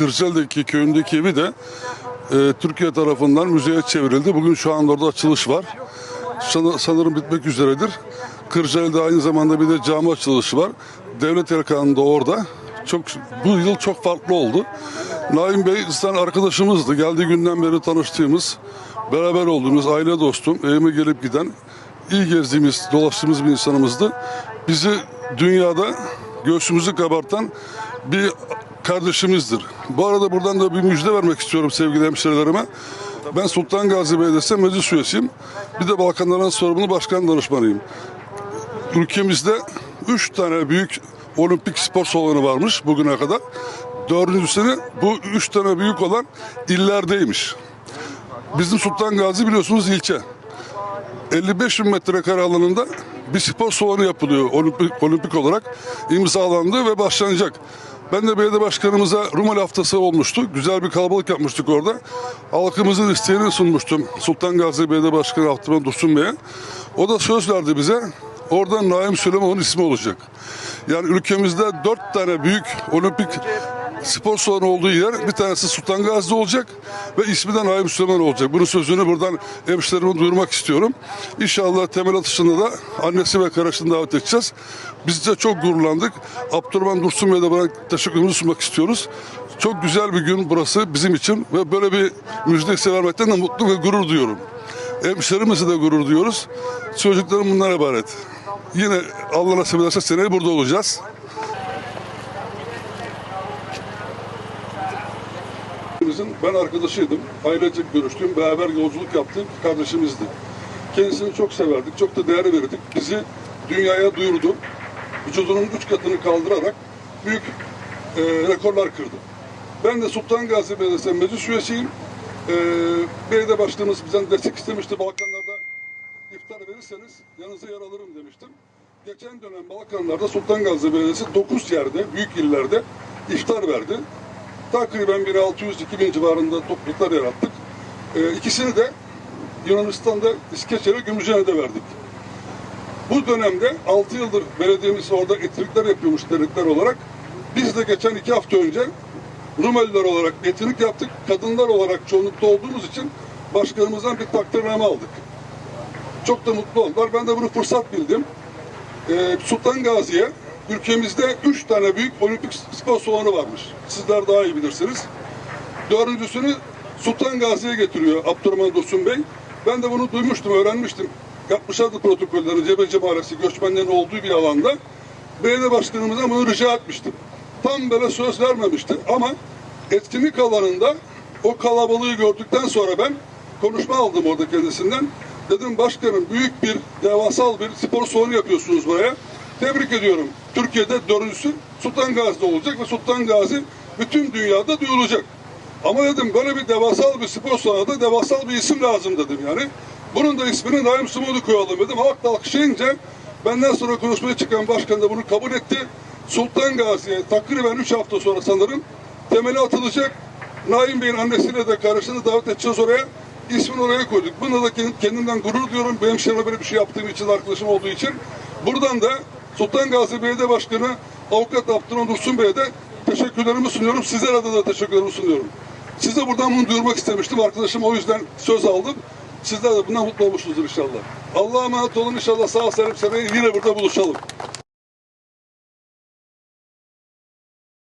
Kırcalı'daki köyündeki evi de e, Türkiye tarafından müzeye çevrildi. Bugün şu anda orada açılış var. San- sanırım bitmek üzeredir. Kırcalı'da aynı zamanda bir de cami açılışı var. Devlet erkanı da orada. Çok bu yıl çok farklı oldu. Naim Bey zaten arkadaşımızdı. Geldiği günden beri tanıştığımız, beraber olduğumuz aile dostum, evime gelip giden, iyi gezdiğimiz, dolaştığımız bir insanımızdı. Bizi dünyada göğsümüzü kabartan bir kardeşimizdir. Bu arada buradan da bir müjde vermek istiyorum sevgili hemşerilerime. Ben Sultan Gazi Belediyesi meclis üyesiyim. Bir de Balkanların sorumlu başkan danışmanıyım. Ülkemizde 3 tane büyük olimpik spor salonu varmış bugüne kadar. Dördüncüsünü bu 3 tane büyük olan illerdeymiş. Bizim Sultan Gazi biliyorsunuz ilçe. 55 bin metrekare alanında bir spor salonu yapılıyor olimpik, olimpik olarak imzalandı ve başlanacak. Ben de belediye başkanımıza Rumeli haftası olmuştu. Güzel bir kalabalık yapmıştık orada. Halkımızın isteğini sunmuştum. Sultan Gazi Belediye Başkanı Abdurrahman Dursun Bey'e. O da söz verdi bize. Orada Naim Süleyman'ın ismi olacak. Yani ülkemizde dört tane büyük olimpik spor salonu olduğu yer bir tanesi Sultan Gazi'de olacak ve ismi de Naim Süleyman olacak. Bunun sözünü buradan hemşehrilerime duyurmak istiyorum. İnşallah temel atışında da annesi ve kardeşini davet edeceğiz. Biz de çok gururlandık. Abdurrahman Dursun Bey'e de bana teşekkürümüzü sunmak istiyoruz. Çok güzel bir gün burası bizim için ve böyle bir müjde vermekten de mutlu ve gurur duyuyorum. Hemşehrimizi de gurur duyuyoruz. Çocuklarım bundan ibaret. Yine Allah nasip ederse seneye burada olacağız. Bizim ben arkadaşıydım. Ailecek görüştüm. Beraber yolculuk yaptık. Kardeşimizdi. Kendisini çok severdik. Çok da değer verirdik. Bizi dünyaya duyurdu. Vücudunun üç katını kaldırarak büyük e, rekorlar kırdı. Ben de Sultan Gazi Belediyesi meclis üyesiyim. E, belediye başkanımız bizden destek istemişti. Balkanlarda iftar verirseniz yanınıza yer alırım demiştim. Geçen dönem Balkanlarda Sultan Gazi Belediyesi 9 yerde, büyük illerde iftar verdi. Takriben 1600-2000 civarında topluluklar yarattık. Ee, ikisini de Yunanistan'da İskeçe'de Gümüşhane'de verdik. Bu dönemde 6 yıldır belediyemiz orada etkinlikler yapıyormuş dernekler olarak. Biz de geçen iki hafta önce Rumeliler olarak etkinlik yaptık. Kadınlar olarak çoğunlukta olduğumuz için başkanımızdan bir takdirname aldık. Çok da mutlu oldular. Ben de bunu fırsat bildim. Ee, Sultan Gazi'ye ülkemizde üç tane büyük olimpik spor salonu varmış. Sizler daha iyi bilirsiniz. Dördüncüsünü Sultan Gazi'ye getiriyor Abdurrahman Dursun Bey. Ben de bunu duymuştum, öğrenmiştim. Yapmışlardı protokolleri Cebeci Mahallesi göçmenlerin olduğu bir alanda. Belediye başkanımıza bunu rica etmiştim. Tam böyle söz vermemişti ama etkinlik alanında o kalabalığı gördükten sonra ben konuşma aldım orada kendisinden. Dedim başkanım büyük bir devasal bir spor salonu yapıyorsunuz buraya. Tebrik ediyorum. Türkiye'de dördüncüsü Sultan Gazi'de olacak ve Sultan Gazi bütün dünyada duyulacak. Ama dedim böyle bir devasal bir spor salonunda devasal bir isim lazım dedim yani. Bunun da ismini Naim Sumoğlu koyalım dedim. Halk da alkışlayınca benden sonra konuşmaya çıkan başkan da bunu kabul etti. Sultan Gazi'ye takriben 3 hafta sonra sanırım temeli atılacak. Naim Bey'in annesiyle de kardeşini davet edeceğiz oraya. İsmini oraya koyduk. Bunda da kendimden gurur duyuyorum. Benim şerefime böyle bir şey yaptığım için, arkadaşım olduğu için. Buradan da Sultan Gazi Belediye Başkanı Avukat Abdurrahman Dursun Bey'e de teşekkürlerimi sunuyorum. Sizlere de, de teşekkürlerimi sunuyorum. Size buradan bunu duyurmak istemiştim. Arkadaşım o yüzden söz aldım. Sizler de bundan mutlu olmuşsunuzdur inşallah. Allah'a emanet olun inşallah sağ salim seneye yine burada buluşalım.